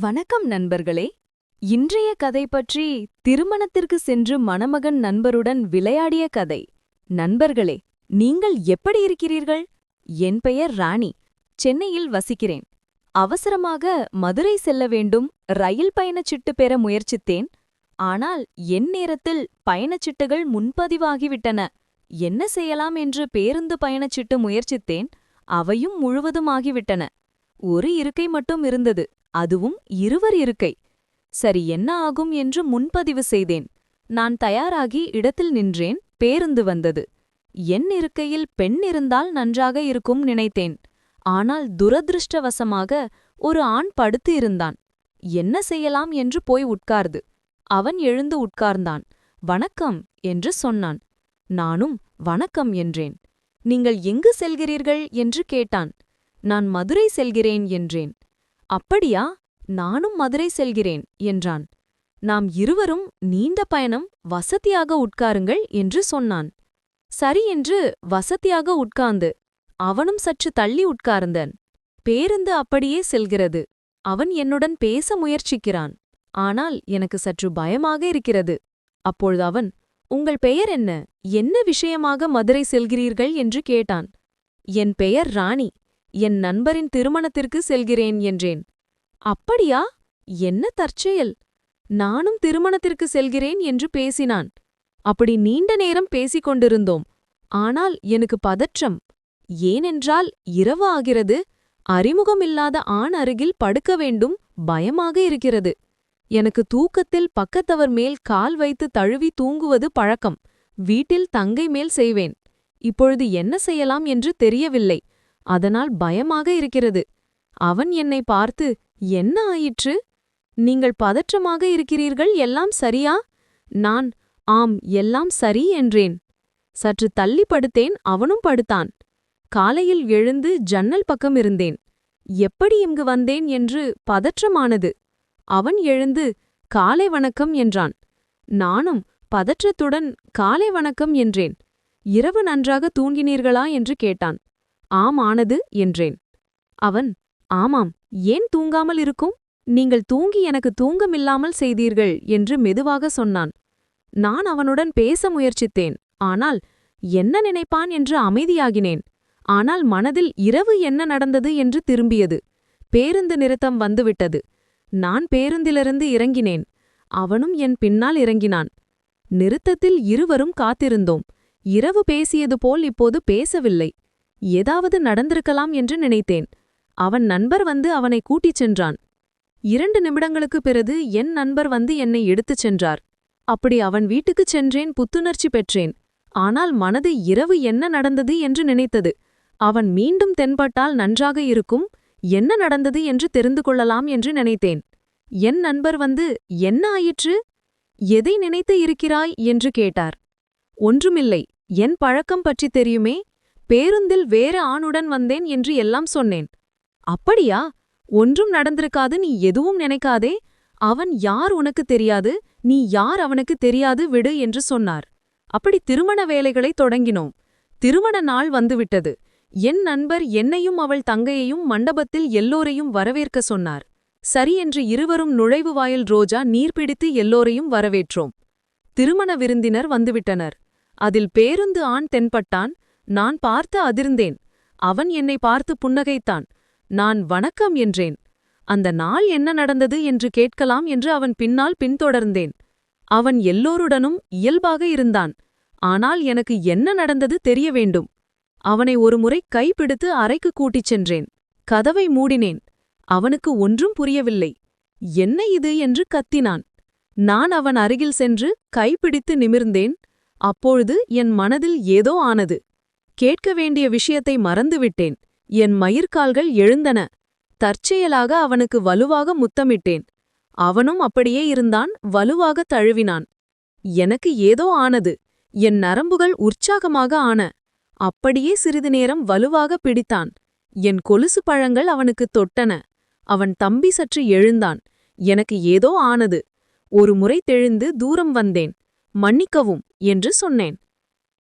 வணக்கம் நண்பர்களே. இன்றைய கதை பற்றி திருமணத்திற்கு சென்று மணமகன் நண்பருடன் விளையாடிய கதை. நண்பர்களே நீங்கள் எப்படி இருக்கிறீர்கள்? என் பெயர் ராணி. சென்னையில் வசிக்கிறேன். அவசரமாக மதுரை செல்ல வேண்டும். ரயில் பயணச்சீட்டு பெற முயற்சித்தேன். ஆனால் என் நேரத்தில் பயணச்சீட்டுகள் முன்பதிவாகிவிட்டன. என்ன செய்யலாம் என்று பேருந்து பயணச்சீட்டு முயற்சித்தேன். அவையும் முழுவதுமாகிவிட்டன ஒரு இருக்கை மட்டும் இருந்தது. அதுவும் இருவர் இருக்கை. சரி என்ன ஆகும் என்று முன்பதிவு செய்தேன். நான் தயாராகி இடத்தில் நின்றேன் பேருந்து வந்தது. என் இருக்கையில் பெண் இருந்தால் நன்றாக இருக்கும் நினைத்தேன். ஆனால் துரதிருஷ்டவசமாக ஒரு ஆண் படுத்து இருந்தான். என்ன செய்யலாம் என்று போய் உட்கார்ந்து அவன் எழுந்து உட்கார்ந்தான். வணக்கம் என்று சொன்னான். நானும் வணக்கம் என்றேன். நீங்கள் எங்கு செல்கிறீர்கள்? என்று கேட்டான். நான் மதுரை செல்கிறேன் என்றேன். அப்படியா? நானும் மதுரை செல்கிறேன் என்றான். நாம் இருவரும் நீண்ட பயணம் வசதியாக உட்காருங்கள் என்று சொன்னான். சரி என்று வசதியாக உட்கார்ந்து அவனும் சற்று தள்ளி உட்கார்ந்தன். பேருந்து அப்படியே செல்கிறது. அவன் என்னுடன் பேச முயற்சிக்கிறான். ஆனால் எனக்கு சற்று பயமாக இருக்கிறது. அப்பொழுது அவன் உங்கள் பெயர் என்ன? என்ன விஷயமாக மதுரை செல்கிறீர்கள்? என்று கேட்டான். என் பெயர் ராணி. என் நண்பரின் திருமணத்திற்கு செல்கிறேன் என்றேன். அப்படியா? என்ன தற்செயல்? நானும் திருமணத்திற்கு செல்கிறேன் என்று பேசினான். அப்படி நீண்ட நேரம் பேசிக் கொண்டிருந்தோம். ஆனால் எனக்கு பதற்றம். ஏனென்றால் இரவு ஆகிறது. அறிமுகமில்லாத ஆண் அருகில் படுக்க வேண்டும் பயமாக இருக்கிறது. எனக்கு தூக்கத்தில் பக்கத்தவர் மேல் கால் வைத்து தழுவி தூங்குவது பழக்கம். வீட்டில் தங்கை மேல் செய்வேன். இப்பொழுது என்ன செய்யலாம் என்று தெரியவில்லை. அதனால் பயமாக இருக்கிறது. அவன் என்னை பார்த்து என்ன ஆயிற்று? நீங்கள் பதற்றமாக இருக்கிறீர்கள் எல்லாம் சரியா? நான் ஆம் எல்லாம் சரி என்றேன். சற்று தள்ளி படுத்தேன் அவனும் படுத்தான். காலையில் எழுந்து ஜன்னல் பக்கம் இருந்தேன். எப்படி இங்கு வந்தேன்? என்று பதற்றமானது. அவன் எழுந்து காலை வணக்கம் என்றான். நானும் பதற்றத்துடன் காலை வணக்கம் என்றேன். இரவு நன்றாக தூங்கினீர்களா? என்று கேட்டான். ஆம் ஆனது என்றேன். அவன் ஆமாம் ஏன் தூங்காமல் இருக்கும்? நீங்கள் தூங்கி எனக்கு தூங்கமில்லாமல் செய்தீர்கள் என்று மெதுவாக சொன்னான். நான் அவனுடன் பேச முயற்சித்தேன் ஆனால் என்ன நினைப்பான் என்று அமைதியாகினேன். ஆனால் மனதில் இரவு என்ன நடந்தது என்று திரும்பியது. பேருந்து நிறுத்தம் வந்துவிட்டது. நான் பேருந்திலிருந்து இறங்கினேன். அவனும் என் பின்னால் இறங்கினான். நிறுத்தத்தில் இருவரும் காத்திருந்தோம். இரவு பேசியது போல் இப்போது பேசவில்லை. ஏதாவது நடந்திருக்கலாம் என்று நினைத்தேன். அவன் நண்பர் வந்து அவனை கூட்டிச் சென்றான். இரண்டு நிமிடங்களுக்குப் பிறகு என் நண்பர் வந்து என்னை எடுத்துச் சென்றார். அப்படி அவன் வீட்டுக்குச் சென்றேன் புத்துணர்ச்சி பெற்றேன். ஆனால் மனது இரவு என்ன நடந்தது என்று நினைத்தது. அவன் மீண்டும் தென்பட்டால் நன்றாக இருக்கும் என்ன நடந்தது என்று தெரிந்து கொள்ளலாம் என்று நினைத்தேன். என் நண்பர் வந்து என்ன ஆயிற்று? எதை நினைத்து இருக்கிறாய்? என்று கேட்டார். ஒன்றுமில்லை. என் பழக்கம் பற்றி தெரியுமே. பேருந்தில் வேறு ஆணுடன் வந்தேன் என்று எல்லாம் சொன்னேன். அப்படியா? ஒன்றும் நடந்திருக்காது நீ எதுவும் நினைக்காதே. அவன் யார் உனக்கு தெரியாது? நீ யார் அவனுக்கு தெரியாது விடு என்று சொன்னார். அப்படி திருமண வேலைகளை தொடங்கினோம். திருமண நாள் வந்துவிட்டது. என் நண்பர் என்னையும் அவள் தங்கையையும் மண்டபத்தில் எல்லோரையும் வரவேற்க சொன்னார். சரி என்று இருவரும் நுழைவு வாயில் ரோஜா நீர்பிடித்து எல்லோரையும் வரவேற்றோம். திருமண விருந்தினர் வந்துவிட்டனர். அதில் பேருந்து ஆண் தென்பட்டான் நான் பார்த்து அதிர்ந்தேன். அவன் என்னை பார்த்து புன்னகைத்தான். நான் வணக்கம் என்றேன். அந்த நாள் என்ன நடந்தது என்று கேட்கலாம் என்று அவன் பின்னால் பின்தொடர்ந்தேன். அவன் எல்லோருடனும் இயல்பாக இருந்தான். ஆனால் எனக்கு என்ன நடந்தது தெரிய வேண்டும் அவனை ஒருமுறை கைப்பிடித்து அறைக்கு கூட்டிச் சென்றேன். கதவை மூடினேன். அவனுக்கு ஒன்றும் புரியவில்லை. என்ன இது என்று கத்தினான். நான் அவன் அருகில் சென்று கைப்பிடித்து நிமிர்ந்தேன். அப்பொழுது என் மனதில் ஏதோ ஆனது. கேட்க வேண்டிய விஷயத்தை மறந்துவிட்டேன். என் மயிர்கால்கள் எழுந்தன. தற்செயலாக அவனுக்கு வலுவாக முத்தமிட்டேன். அவனும் அப்படியே இருந்தான் வலுவாக தழுவினான். எனக்கு ஏதோ ஆனது. என் நரம்புகள் உற்சாகமாக ஆன. அப்படியே சிறிது நேரம் வலுவாக பிடித்தான். என் கொலுசு பழங்கள் அவனுக்கு தொட்டன. அவன் தம்பி சற்று எழுந்தான். எனக்கு ஏதோ ஆனது. ஒரு முறை தெழுந்து தூரம் வந்தேன். மன்னிக்கவும் என்று சொன்னேன்.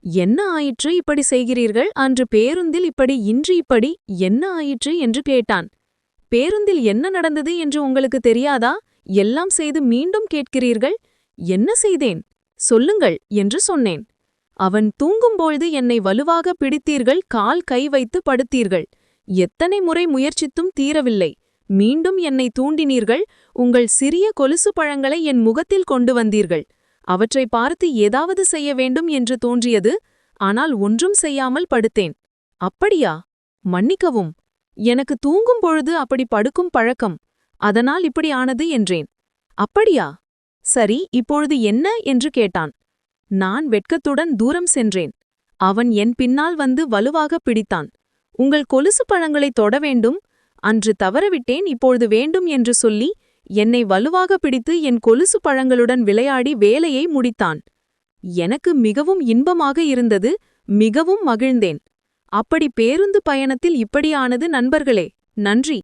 என்ன ஆயிற்று இப்படி செய்கிறீர்கள்? அன்று பேருந்தில் இப்படி இன்று இப்படி என்ன ஆயிற்று என்று கேட்டான். பேருந்தில் என்ன நடந்தது என்று உங்களுக்கு தெரியாதா? எல்லாம் செய்து மீண்டும் கேட்கிறீர்கள்? என்ன செய்தேன்? சொல்லுங்கள் என்று சொன்னேன். அவன் தூங்கும்பொழுது என்னை வலுவாக பிடித்தீர்கள் கால் கை வைத்து படுத்தீர்கள். எத்தனை முறை முயற்சித்தும் தீரவில்லை. மீண்டும் என்னை தூண்டினீர்கள். உங்கள் சிறிய கொலுசு பழங்களை என் முகத்தில் கொண்டு வந்தீர்கள். அவற்றை பார்த்து ஏதாவது செய்ய வேண்டும் என்று தோன்றியது ஆனால் ஒன்றும் செய்யாமல் படுத்தேன். அப்படியா? மன்னிக்கவும். எனக்கு தூங்கும் பொழுது அப்படி படுக்கும் பழக்கம். அதனால் இப்படி ஆனது என்றேன். அப்படியா? சரி இப்பொழுது என்ன என்று கேட்டான். நான் வெட்கத்துடன் தூரம் சென்றேன். அவன் என் பின்னால் வந்து வலுவாக பிடித்தான். உங்கள் கொலுசு பழங்களை தொட வேண்டும். அன்று தவறவிட்டேன் இப்பொழுது வேண்டும் என்று சொல்லி என்னை வலுவாக பிடித்து என் கொலுசு பழங்களுடன் விளையாடி வேலையை முடித்தான். எனக்கு மிகவும் இன்பமாக இருந்தது மிகவும் மகிழ்ந்தேன். அப்படி பேருந்து பயணத்தில் இப்படியானது நண்பர்களே நன்றி.